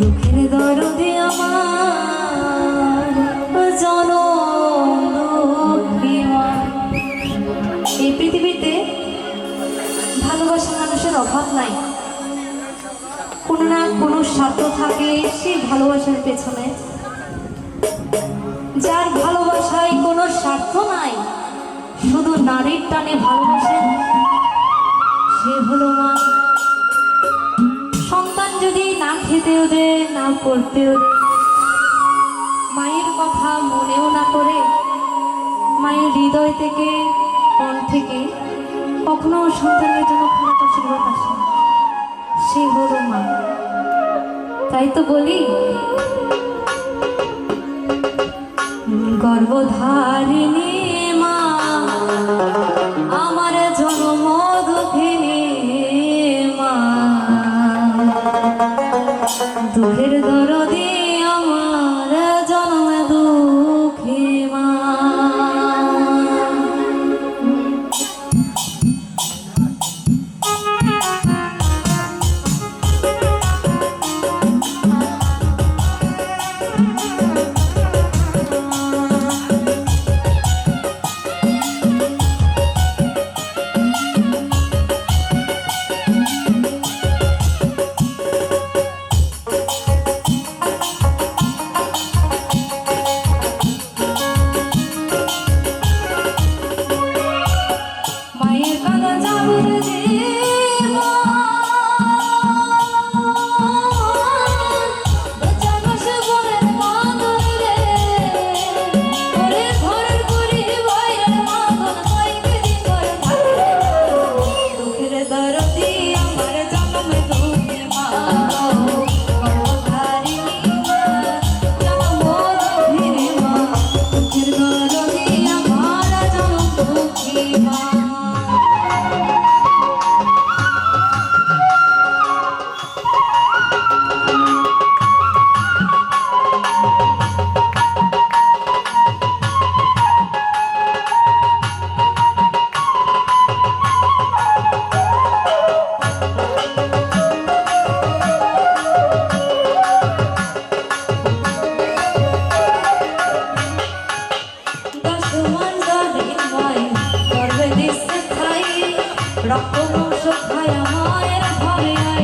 দুঃখের দরদে আমার জনম এই পৃথিবীতে ভালোবাসা মানুষের অভাব নাই। কোনো না কোনো স্বার্থ থাকে সেই ভালোবাসার পেছনে। যার ভালোবাসায় কোনো স্বার্থ নাই, শুধু নারীর টানে ভালোবাসে, সে হলো মা। খেতেও দেয় না পড়তেও মায়ের কথা মনেও না করে, মায়ের হৃদয় থেকে, মন থেকে কখনো সন্তানের জন্য খারাপ আশীর্বাদ আসে সে হলো মা। তাই তো বলি গর্বধারিণী রক্ত মাংস খায় আমার ঘরে